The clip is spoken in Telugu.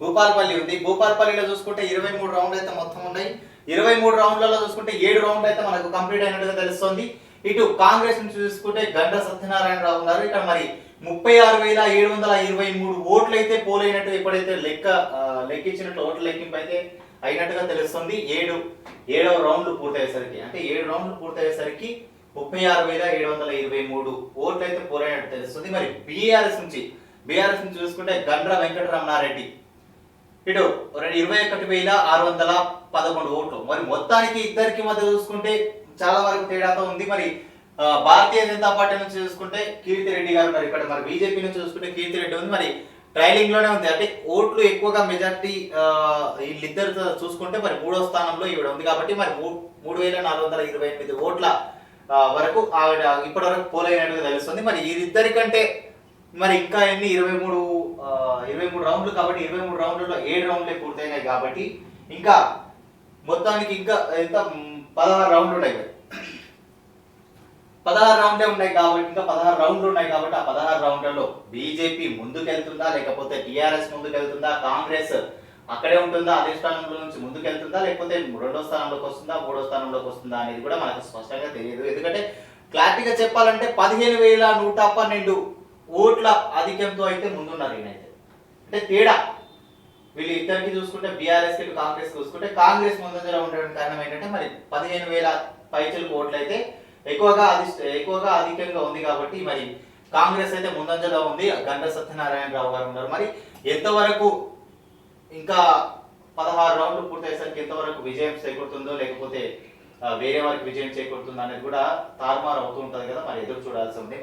భూపాలపల్లి ఉంది. భూపాలపల్లిలో చూసుకుంటే ఇరవై మూడు రౌండ్లు అయితే మొత్తం ఉన్నాయి. ఇరవై మూడు రౌండ్లలో చూసుకుంటే ఏడు రౌండ్లు అయితే మనకు కంప్లీట్ అయినట్టుగా తెలుస్తుంది. ఇటు కాంగ్రెస్ నుంచి చూసుకుంటే గంట సత్యనారాయణరావు ఉన్నారు ఇక్కడ మరి ముప్పై ఆరు వేల ఏడు వందల ఇరవై మూడు ఓట్లు అయితే పోలైనట్టు ఎప్పుడైతే లెక్క లెక్కించినట్టు ఓట్ల లెక్కింపు అయితే అయినట్టుగా తెలుస్తుంది. ఏడు ఏడవ రౌండ్లు పూర్తయ్యేసరికి అంటే ఏడు రౌండ్లు పూర్తయ్యేసరికి ముప్పై ఆరు వేల ఏడు వందల ఇరవై మూడు ఓట్లు అయితే పోలైనట్టు తెలుస్తుంది. మరి బీఆర్ఎస్ నుంచి బీఆర్ఎస్ నుంచి చూసుకుంటే గండ్ర వెంకటరమణారెడ్డి ఇటు రెండు ఇరవై ఒకటి వేల ఆరు వందల పదకొండు ఓట్లు. మరి మొత్తానికి ఇద్దరికి మధ్య చూసుకుంటే చాలా వరకు తేడాతో ఉంది. మరి భారతీయ జనతా పార్టీ నుంచి చూసుకుంటే కీర్తి రెడ్డి గారు మరి ఇక్కడ. మరి బీజేపీ నుంచి చూసుకుంటే కీర్తి రెడ్డి ఉంది. మరి ట్రైలింగ్లోనే ఉంది. అంటే ఓట్లు ఎక్కువగా మెజార్టీ వీళ్ళిద్దరు చూసుకుంటే మరి మూడో స్థానంలో ఈవిడ ఉంది కాబట్టి మరి మూడు వేల నాలుగు వందల ఇరవై ఎనిమిది ఓట్ల వరకు ఆవిడ ఇప్పటి వరకు పోలైనట్టుగా తెలుస్తుంది. మరి వీరిద్దరికంటే మరి ఇంకా ఎన్ని? ఇరవై మూడు ఇరవై మూడు రౌండ్లు కాబట్టి ఇరవై మూడు రౌండ్లలో ఏడు రౌండ్లే పూర్తయినాయి కాబట్టి ఇంకా మొత్తానికి ఇంకా ఎంత? పదహారు రౌండ్లు ఉన్నాయి పదహారు రౌండ్లే ఉన్నాయి కాబట్టి ఇంకా పదహారు రౌండ్లు ఉన్నాయి కాబట్టి ఆ పదహారు రౌండ్లలో బీజేపీ ముందుకెళ్తుందా? లేకపోతే టీఆర్ఎస్ ముందుకెళ్తుందా? కాంగ్రెస్ అక్కడే ఉంటుందా? అధిష్టానంలో నుంచి ముందుకెళ్తుందా? లేకపోతే రెండో స్థానంలోకి వస్తుందా? మూడో స్థానంలోకి వస్తుందా అనేది కూడా మనకు స్పష్టంగా తెలియదు. ఎందుకంటే క్లారిటీగా చెప్పాలంటే పదిహేను వేల నూట పన్నెండు ఓట్ల ఆధిక్యంతో అయితే ముందున్నారు ఈయనైతే. అంటే తేడా. వీళ్ళు ఇద్దరికి చూసుకుంటే బీఆర్ఎస్ కాంగ్రెస్ చూసుకుంటే కాంగ్రెస్ ముందంజలో ఉండడానికి కారణం ఏంటంటే మరి పదిహేను వేల పైచలకు ఓట్లు అయితే ఎక్కువగా అధి ఎక్కువగా అధికంగా ఉంది కాబట్టి మరి కాంగ్రెస్ అయితే ముందంజలో ఉంది. గంట సత్యనారాయణరావు గారు ఉన్నారు. మరి ఎంతవరకు ఇంకా పదహారు రౌండ్లు పూర్తయ్యేసరికి ఎంతవరకు విజయం చేకూరుతుందో లేకపోతే వేరే వారికి విజయం చేకూరుతుందో అనేది కూడా తారుమారు అవుతూ ఉంటుంది కదా మరి ఎదురు చూడాల్సి ఉంది. మరి